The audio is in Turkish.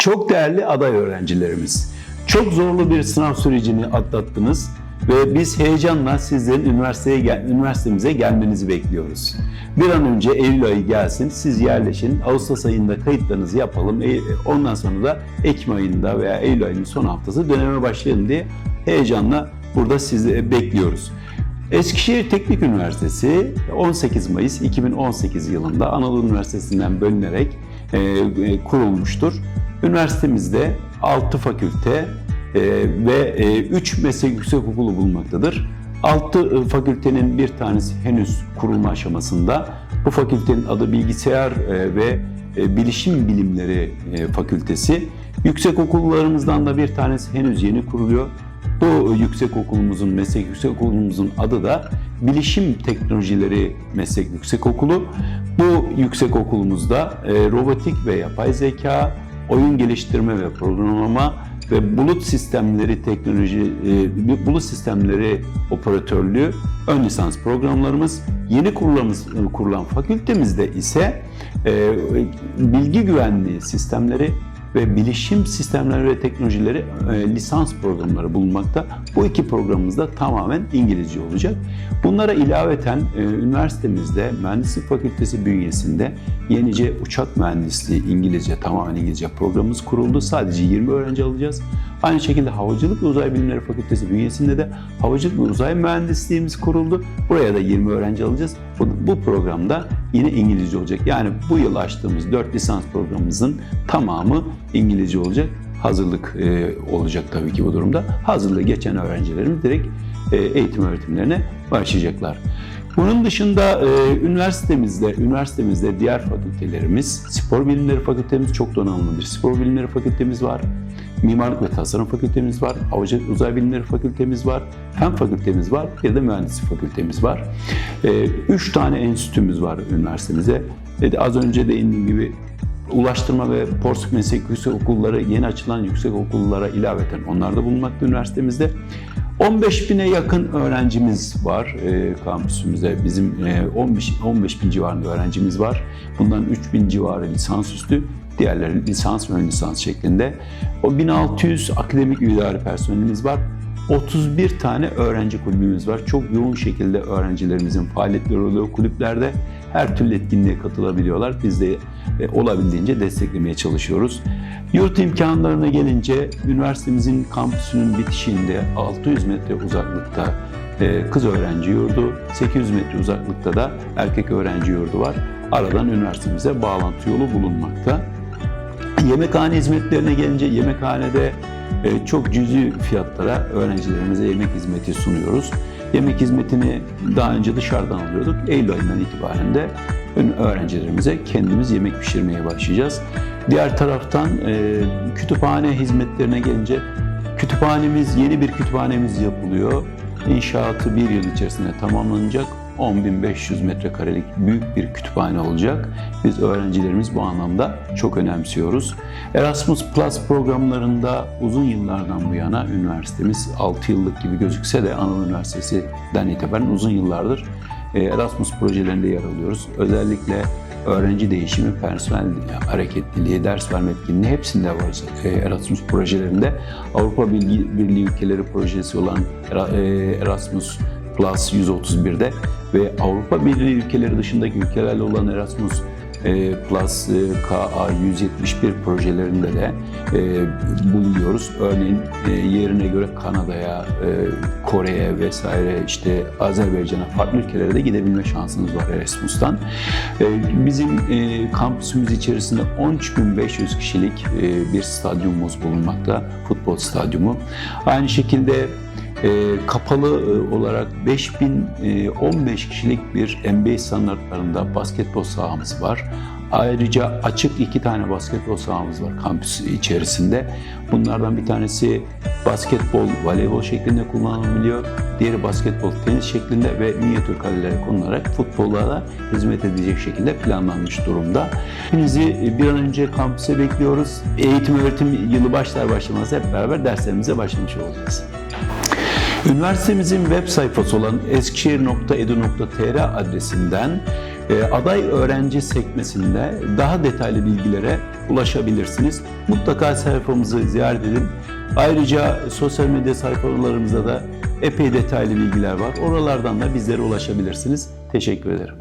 Çok değerli aday öğrencilerimiz, çok zorlu bir sınav sürecini atlattınız ve biz heyecanla sizlerin üniversiteye gel üniversitemize gelmenizi bekliyoruz. Bir an önce Eylül ayı gelsin, siz yerleşin, Ağustos ayında kayıtlarınızı yapalım, E- ondan sonra da Ekim ayında veya Eylül ayının son haftası döneme başlayalım diye heyecanla burada sizi bekliyoruz. Eskişehir Teknik Üniversitesi 18 Mayıs 2018 yılında Anadolu Üniversitesi'nden bölünerek e, e, kurulmuştur. Üniversitemizde 6 fakülte e, ve 3 meslek yüksekokulu bulunmaktadır. 6 fakültenin bir tanesi henüz kurulma aşamasında. Bu fakültenin adı Bilgisayar e, ve e, Bilişim Bilimleri e, Fakültesi. Yüksek okullarımızdan da bir tanesi henüz yeni kuruluyor. Bu yüksek okulumuzun, meslek yüksek okulumuzun adı da Bilişim Teknolojileri Meslek Yüksek Okulu. Bu yüksek okulumuzda e, robotik ve yapay zeka, oyun geliştirme ve programlama ve bulut sistemleri teknoloji, e, bulut sistemleri operatörlüğü ön lisans programlarımız. Yeni kurulamız, kurulan fakültemizde ise e, bilgi güvenliği sistemleri ve bilişim sistemleri ve teknolojileri e, lisans programları bulunmakta. Bu iki programımız da tamamen İngilizce olacak. Bunlara ilaveten e, üniversitemizde Mühendislik Fakültesi bünyesinde yenice uçak mühendisliği İngilizce, tamamen İngilizce programımız kuruldu. Sadece 20 öğrenci alacağız. Aynı şekilde Havacılık ve Uzay Bilimleri Fakültesi bünyesinde de Havacılık ve Uzay Mühendisliğimiz kuruldu. Buraya da 20 öğrenci alacağız. Bu, bu programda yine İngilizce olacak. Yani bu yıl açtığımız 4 lisans programımızın tamamı İngilizce olacak. Hazırlık e, olacak tabii ki bu durumda. Hazırlığı geçen öğrencilerimiz direkt e, eğitim öğretimlerine başlayacaklar. Bunun dışında e, üniversitemizde, üniversitemizde diğer fakültelerimiz, spor bilimleri fakültemiz çok donanımlı bir spor bilimleri fakültemiz var. Mimarlık ve Tasarım Fakültemiz var, Havacılık Uzay Bilimleri Fakültemiz var, Fen Fakültemiz var, bir de Mühendislik Fakültemiz var. Ee, üç tane enstitümüz var üniversitemize. Ee, az önce değindiğim gibi Ulaştırma ve Porsuk Meslek Yüksek Okulları yeni açılan yüksek okullara ilaveten onlar da bulunmakta üniversitemizde. 15 bine yakın öğrencimiz var e, kampüsümüzde. Bizim e, 15, 15 bin civarında öğrencimiz var. Bundan 3 bin civarı lisansüstü, diğerleri lisans ve ön lisans şeklinde. O 1600 akademik idari personelimiz var. 31 tane öğrenci kulübümüz var. Çok yoğun şekilde öğrencilerimizin faaliyetleri oluyor kulüplerde. Her türlü etkinliğe katılabiliyorlar. Biz de e, olabildiğince desteklemeye çalışıyoruz. Yurt imkanlarına gelince üniversitemizin kampüsünün bitişiğinde 600 metre uzaklıkta e, kız öğrenci yurdu, 800 metre uzaklıkta da erkek öğrenci yurdu var. Aradan üniversitemize bağlantı yolu bulunmakta. Yemekhane hizmetlerine gelince yemekhanede çok cüzi fiyatlara öğrencilerimize yemek hizmeti sunuyoruz. Yemek hizmetini daha önce dışarıdan alıyorduk. Eylül ayından itibaren de öğrencilerimize kendimiz yemek pişirmeye başlayacağız. Diğer taraftan e, kütüphane hizmetlerine gelince kütüphanemiz, yeni bir kütüphanemiz yapılıyor. İnşaatı bir yıl içerisinde tamamlanacak. 10.500 metrekarelik büyük bir kütüphane olacak. Biz öğrencilerimiz bu anlamda çok önemsiyoruz. Erasmus Plus programlarında uzun yıllardan bu yana üniversitemiz 6 yıllık gibi gözükse de Anadolu Üniversitesi'den itibaren uzun yıllardır e, Erasmus projelerinde yer alıyoruz. Özellikle öğrenci değişimi, personel hareketliliği, ders verme etkinliği hepsinde varız e, Erasmus projelerinde. Avrupa Birliği ülkeleri projesi olan e, Erasmus Plus 131'de ve Avrupa Birliği ülkeleri dışındaki ülkelerle olan Erasmus e, Plus KA 171 projelerinde de bulunuyoruz. Örneğin yerine göre Kanada'ya, Kore'ye vesaire işte Azerbaycan'a farklı ülkelere de gidebilme şansınız var Erasmus'tan. Bizim kampüsümüz içerisinde 13.500 kişilik bir stadyumumuz bulunmakta, futbol stadyumu. Aynı şekilde e, kapalı e, olarak 5015 kişilik bir NBA standartlarında basketbol sahamız var. Ayrıca açık iki tane basketbol sahamız var kampüs içerisinde. Bunlardan bir tanesi basketbol, voleybol şeklinde kullanılabiliyor. Diğeri basketbol, tenis şeklinde ve minyatür kalelere konularak futbola da hizmet edecek şekilde planlanmış durumda. Hepinizi bir an önce kampüse bekliyoruz. Eğitim öğretim yılı başlar başlamaz hep beraber derslerimize başlamış olacağız. Üniversitemizin web sayfası olan eskişehir.edu.tr adresinden e, aday öğrenci sekmesinde daha detaylı bilgilere ulaşabilirsiniz. Mutlaka sayfamızı ziyaret edin. Ayrıca sosyal medya sayfalarımızda da epey detaylı bilgiler var. Oralardan da bizlere ulaşabilirsiniz. Teşekkür ederim.